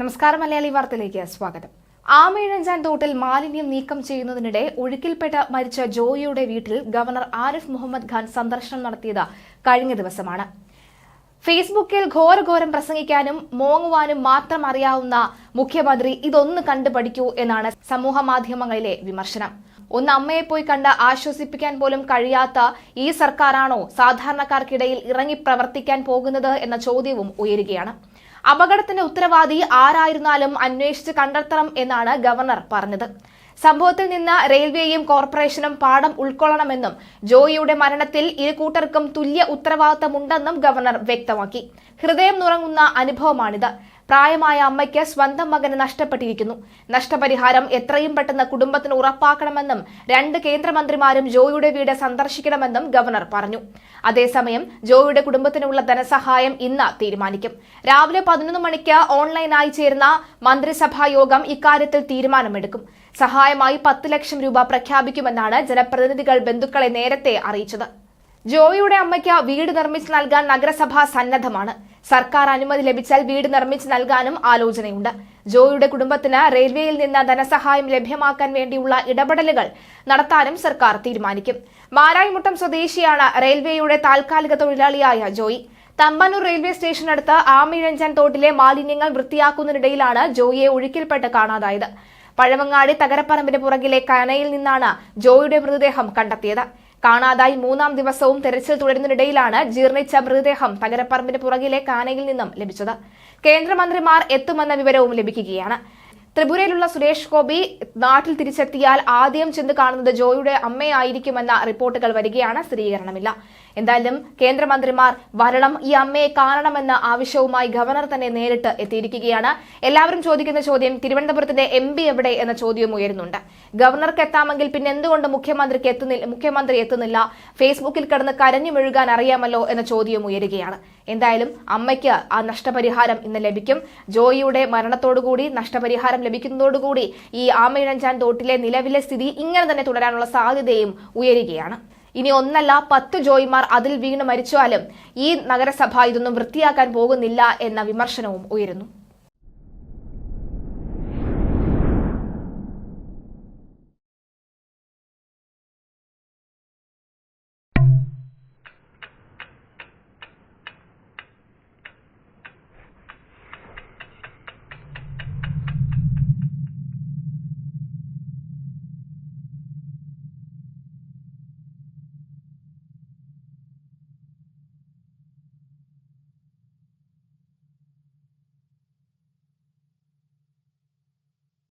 നമസ്കാരം മലയാളി വാർത്തയിലേക്ക് സ്വാഗതം. ആമയിഴഞ്ചാൻ തോട്ടിൽ മാലിന്യം നീക്കം ചെയ്യുന്നതിനിടെ ഒഴുക്കിൽപ്പെട്ട് മരിച്ച ജോയിയുടെ വീട്ടിൽ ഗവർണർ ആരിഫ് മുഹമ്മദ് ഖാൻ സന്ദർശനം നടത്തിയത് കഴിഞ്ഞ ദിവസമാണ്. ഫേസ്ബുക്കിൽ ഘോരഘോരം പ്രസംഗിക്കാനും മോങ്ങുവാനും മാത്രം അറിയാവുന്ന മുഖ്യമന്ത്രി ഇതൊന്ന് കണ്ടു പഠിക്കൂ എന്നാണ് സമൂഹ മാധ്യമങ്ങളിലെ വിമർശനം. ഒന്ന് അമ്മയെ പോയി കണ്ട് ആശ്വസിപ്പിക്കാൻ പോലും കഴിയാത്ത ഈ സർക്കാരാണോ സാധാരണക്കാർക്കിടയിൽ ഇറങ്ങി പ്രവർത്തിക്കാൻ പോകുന്നത് എന്ന ചോദ്യവും ഉയരുകയാണ്. അപകടത്തിന്റെ ഉത്തരവാദി ആരായിരുന്നാലും അന്വേഷിച്ച് കണ്ടെത്തണം എന്നാണ് ഗവർണർ പറഞ്ഞത്. സംഭവത്തിൽ നിന്ന് റെയിൽവേയും കോർപ്പറേഷനും പാഠം ഉൾക്കൊള്ളണമെന്നും ജോയിയുടെ മരണത്തിൽ ഇരു കൂട്ടർക്കും തുല്യ ഉത്തരവാദിത്തമുണ്ടെന്നും ഗവർണർ വ്യക്തമാക്കി. ഹൃദയം നുറങ്ങുന്ന അനുഭവമാണിത്. പ്രായമായ അമ്മയ്ക്ക് സ്വന്തം മകന് നഷ്ടപ്പെട്ടിരിക്കുന്നു. നഷ്ടപരിഹാരം എത്രയും പെട്ടെന്ന് കുടുംബത്തിന് ഉറപ്പാക്കണമെന്നും രണ്ട് കേന്ദ്രമന്ത്രിമാരും ജോയിയുടെ വീട് സന്ദർശിക്കണമെന്നും ഗവർണർ പറഞ്ഞു. അതേസമയം ജോയിയുടെ കുടുംബത്തിനുള്ള ധനസഹായം ഇന്ന് തീരുമാനിക്കും. രാവിലെ പതിനൊന്ന് മണിക്ക് ഓൺലൈനായി ചേർന്ന മന്ത്രിസഭാ യോഗം ഇക്കാര്യത്തിൽ തീരുമാനമെടുക്കും. സഹായമായി പത്ത് ലക്ഷം രൂപ പ്രഖ്യാപിക്കുമെന്നാണ് ജനപ്രതിനിധികൾ ബന്ധുക്കളെ നേരത്തെ അറിയിച്ചത്. ജോയിയുടെ അമ്മയ്ക്ക് വീട് നിർമ്മിച്ചു നൽകാൻ നഗരസഭ സന്നദ്ധമാണ്. സർക്കാർ അനുമതി ലഭിച്ചാൽ വീട് നിർമ്മിച്ച് നൽകാനും ആലോചനയുണ്ട്. ജോയിയുടെ കുടുംബത്തിന് റെയിൽവേയിൽ നിന്ന് ധനസഹായം ലഭ്യമാക്കാൻ വേണ്ടിയുള്ള ഇടപെടലുകൾ നടത്താനും സർക്കാർ തീരുമാനിക്കും. മാരായിമുട്ടം സ്വദേശിയാണ് റെയിൽവേയുടെ താൽക്കാലിക തൊഴിലാളിയായ ജോയി. തമ്പാനൂർ റെയിൽവേ സ്റ്റേഷനടുത്ത് ആമിഴഞ്ചാൻ തോട്ടിലെ മാലിന്യങ്ങൾ വൃത്തിയാക്കുന്നതിനിടയിലാണ് ജോയിയെ ഒഴുക്കിൽപ്പെട്ട് കാണാതായത്. പഴവങ്ങാടി തകരപ്പറമ്പിന് പുറകിലെ കനയിൽ നിന്നാണ് ജോയിയുടെ മൃതദേഹം കണ്ടെത്തിയത്. കാണാതായി മൂന്നാം ദിവസവും തെരച്ചിൽ തുടരുന്നതിനിടയിലാണ് ജീർണിച്ച മൃതദേഹം തകരപ്പറമ്പിന് പുറകിലെ കാനയിൽ നിന്നും ലഭിച്ചത്. കേന്ദ്രമന്ത്രിമാർ എത്തുമെന്ന വിവരവും ലഭിക്കുകയാണ്. ത്രിപുരയിലുള്ള സുരേഷ് ഗോപി നാട്ടിൽ തിരിച്ചെത്തിയാൽ ആദ്യം ചെന്ന് കാണുന്നത് ജോയിയുടെ അമ്മയായിരിക്കുമെന്ന റിപ്പോർട്ടുകൾ വരികയാണ് സ്ഥിരീകരണമില്ല. എന്തായാലും കേന്ദ്രമന്ത്രിമാർ വരണം ഈ അമ്മയെ കാണണമെന്ന ആവശ്യവുമായി ഗവർണർ തന്നെ നേരിട്ട് എത്തിയിരിക്കുകയാണ്. എല്ലാവരും ചോദിക്കുന്ന ചോദ്യം തിരുവനന്തപുരത്തിന്റെ എം എവിടെ എന്ന ചോദ്യവും ഉയരുന്നുണ്ട്. ഗവർണർക്ക് എത്താമെങ്കിൽ പിന്നെ എന്തുകൊണ്ട് മുഖ്യമന്ത്രിക്ക് എത്തുന്നില്ല മുഖ്യമന്ത്രി എത്തുന്നില്ല? ഫേസ്ബുക്കിൽ കിടന്ന് കരഞ്ഞു മെഴുകാൻ അറിയാമല്ലോ എന്ന ചോദ്യവും ഉയരുകയാണ്. എന്തായാലും അമ്മയ്ക്ക് ആ നഷ്ടപരിഹാരം ഇന്ന് ലഭിക്കും. ജോയിയുടെ മരണത്തോടുകൂടി നഷ്ടപരിഹാരം ലഭിക്കുന്നതോടുകൂടി ഈ ആമയിഴഞ്ചാൻ തോട്ടിലെ നിലവിലെ സ്ഥിതി ഇങ്ങനെ തന്നെ തുടരാനുള്ള സാധ്യതയും ഉയരുകയാണ്. ഇനി ഒന്നല്ല പത്ത് ജോയിമാർ അതിൽ വീണ് മരിച്ചാലും ഈ നഗരസഭ ഇതൊന്നും വൃത്തിയാക്കാൻ പോകുന്നില്ല എന്ന വിമർശനവും ഉയരുന്നു.